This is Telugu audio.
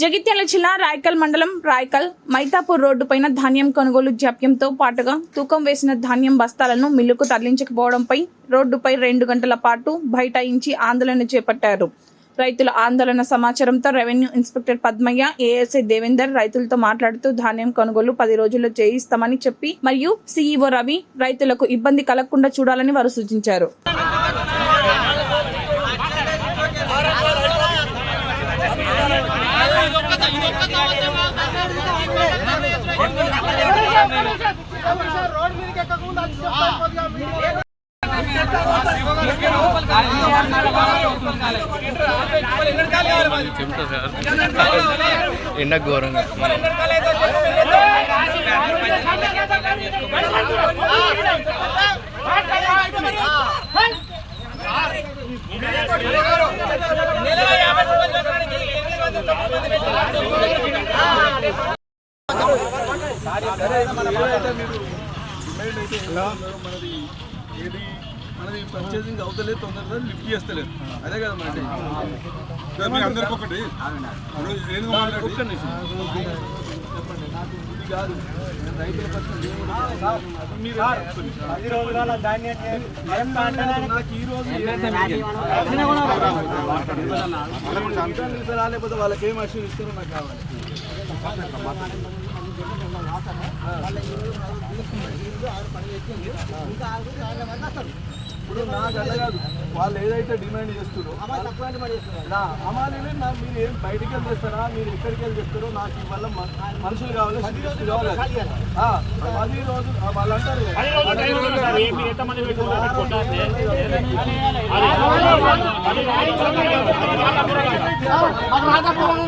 జగిత్యాల జిల్లా రాయకల్ మండలం రాయకల్ మైతాపూర్ రోడ్డుపైన ధాన్యం కొనుగోలు జాప్యంతో పాటుగా తూకం వేసిన ధాన్యం బస్తాలను మిల్లుకు తరలించకపోవడంపై రోడ్డుపై రెండు గంటల పాటు బైఠాయించి ఆందోళన చేపట్టారు. రైతుల ఆందోళన సమాచారంతో revenue inspector Padmaiah ASI Devender రైతులతో మాట్లాడుతూ ధాన్యం కొనుగోలు పది రోజుల్లో చేయిస్తామని చెప్పి మరియు సీఈఓ రవి రైతులకు ఇబ్బంది కలగకుండా చూడాలని వారు సూచించారు. చెప్తా సార్ ఎండ ఘోరంగా మనది ఏది మనది పర్చేసింగ్ అవుతలేదు తొందరగా లిఫ్ట్ చేస్తలేదు అదే కదా మనది సార్ మీ అందరికి ఒకటి? ఒక్క నిమిషం. ఇది కాదు నేను రైతుల పక్షం నేను మీరు పది రోజుల ధాన్యం నాకు ఈ రోజు ఇస్తారా లేకపోతే వాళ్ళకి ఏం అష్యూర్ ఇస్తారో నాకు కావాలి ఇప్పుడు నాకు అలా కాదు వాళ్ళు ఏదైతే డిమాండ్ చేస్తారో నా నా మీరు ఏం బయటికి వెళ్ళి చేస్తారా మీరు ఎక్కడికి వెళ్ళి చేస్తారో నాకు ఇవాళ మనుషులు కావాలి కావాలి. ఆ, పది రోజులు వాళ్ళు అంటారు కదా. రాజపురం